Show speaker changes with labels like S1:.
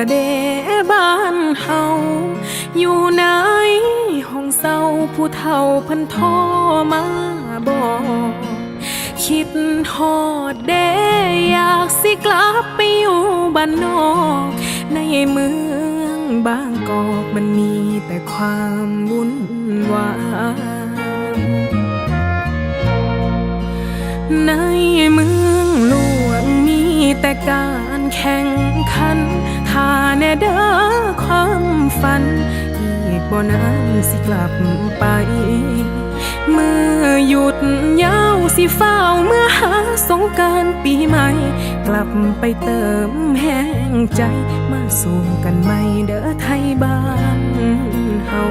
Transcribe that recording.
S1: เจ้าหนาวละเดบ้านเฮาอยู่ไหนห้องเศร้าผู้เฒ่าพันโทรมาบอกคิดฮอดเดอยากสิกลับไปอยู่บ้านนอก ในเมืองบางกอกมันมีแต่ความวุ่นวายในเมืองหลวงมีแต่การแข่งขัน ฝัน อีกบ่นานสิกลับไป เมื่อหยุดยาวสิเฝ้าเมื่อหาสงการปีใหม่ กลับไปเติมแห้งใจ มาสู่กันใหม่เด้อไทยบ้านเฮา